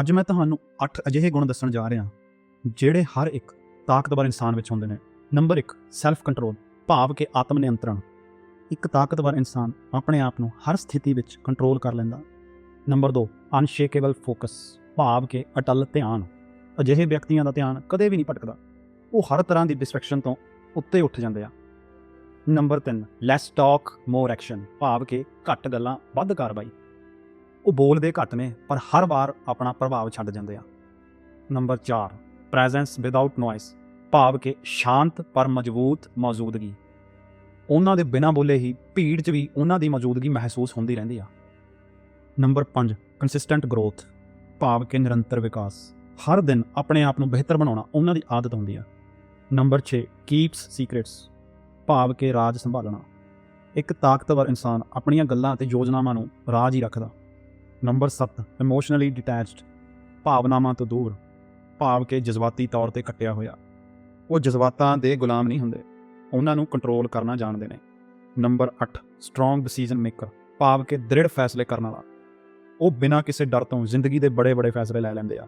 ਅੱਜ ਮੈਂ ਤੁਹਾਨੂੰ 8 ਅਜਿਹੇ ਗੁਣ ਦੱਸਣ ਜਾ ਰਿਹਾ ਜਿਹੜੇ ਹਰ ਇੱਕ ਤਾਕਤਵਰ ਇਨਸਾਨ ਵਿੱਚ ਹੁੰਦੇ ਨੇ। ਨੰਬਰ 1 ਸੈਲਫ ਕੰਟਰੋਲ ਭਾਵ ਕਿ ਆਤਮ ਨਿਯੰਤਰਣ। ਇੱਕ ਤਾਕਤਵਰ ਇਨਸਾਨ ਆਪਣੇ ਆਪ ਨੂੰ ਹਰ ਸਥਿਤੀ ਵਿੱਚ ਕੰਟਰੋਲ ਕਰ ਲੈਂਦਾ। ਨੰਬਰ 2 ਅਨਸ਼ੇਕੇਬਲ ਫੋਕਸ ਭਾਵ ਕਿ ਅਟਲ ਧਿਆਨ। ਅਜਿਹੇ ਵਿਅਕਤੀਆਂ ਦਾ ਧਿਆਨ ਕਦੇ ਵੀ ਨਹੀਂ ਭਟਕਦਾ। ਉਹ ਹਰ ਤਰ੍ਹਾਂ ਦੀ ਡਿਸਟਰੈਕਸ਼ਨ ਤੋਂ ਉੱਤੇ ਉੱਠ ਜਾਂਦੇ ਆ। Number 3 less talk more action ਭਾਵ ਕਿ ਘੱਟ ਗੱਲਾਂ, ਵੱਧ ਕਾਰਵਾਈ। ਉਹ ਬੋਲਦੇ ਘੱਟ ਨੇ, ਪਰ ਹਰ ਵਾਰ ਆਪਣਾ ਪ੍ਰਭਾਵ ਛੱਡ ਜਾਂਦੇ ਆ। ਨੰਬਰ 4 ਪ੍ਰੈਜ਼ੈਂਸ ਵਿਦਆਊਟ ਨੋਇਸ ਭਾਵ ਕਿ ਸ਼ਾਂਤ ਪਰ ਮਜ਼ਬੂਤ ਮੌਜੂਦਗੀ। ਉਹਨਾਂ ਦੇ ਬਿਨਾਂ ਬੋਲੇ ਹੀ ਭੀੜ 'ਚ ਵੀ ਉਹਨਾਂ ਦੀ ਮੌਜੂਦਗੀ ਮਹਿਸੂਸ ਹੁੰਦੀ ਰਹਿੰਦੀ ਆ। ਨੰਬਰ 5 ਕੰਸਿਸਟੈਂਟ ਗਰੋਥ ਭਾਵ ਕਿ ਨਿਰੰਤਰ ਵਿਕਾਸ। ਹਰ ਦਿਨ ਆਪਣੇ ਆਪ ਨੂੰ ਬਿਹਤਰ ਬਣਾਉਣਾ ਉਹਨਾਂ ਦੀ ਆਦਤ ਹੁੰਦੀ ਆ। ਨੰਬਰ 6 ਕੀਪਸ ਸੀਕ੍ਰੇਟਸ ਭਾਵ ਕਿ ਰਾਜ ਸੰਭਾਲਣਾ। ਇੱਕ ਤਾਕਤਵਰ ਇਨਸਾਨ ਆਪਣੀਆਂ ਗੱਲਾਂ ਅਤੇ ਯੋਜਨਾਵਾਂ ਨੂੰ ਰਾਜ ਹੀ ਰੱਖਦਾ। ਨੰਬਰ 7 ਇਮੋਸ਼ਨਲੀ ਡਿਟੈਚਡ ਭਾਵਨਾਵਾਂ ਤੋਂ ਦੂਰ, ਭਾਵ ਕਿ ਜਜ਼ਬਾਤੀ ਤੌਰ ਤੇ ਕੱਟਿਆ ਹੋਇਆ। ਉਹ ਜਜ਼ਬਾਤਾਂ ਦੇ ਗੁਲਾਮ ਨਹੀਂ ਹੁੰਦੇ। ਉਹਨਾਂ ਨੂੰ ਕੰਟਰੋਲ ਕਰਨਾ ਜਾਣਦੇ ਨੇ। ਨੰਬਰ 8 ਸਟਰੋਂਗ ਡਿਸੀਜਨ ਮੇਕਰ ਭਾਵ ਕਿ ਦ੍ਰਿੜ ਫੈਸਲੇ ਕਰਨ ਵਾਲਾ। ਉਹ ਬਿਨਾਂ ਕਿਸੇ ਡਰ ਤੋਂ ਜ਼ਿੰਦਗੀ ਦੇ ਬੜੇ-ਬੜੇ ਫੈਸਲੇ ਲੈ ਲੈਂਦੇ ਆ।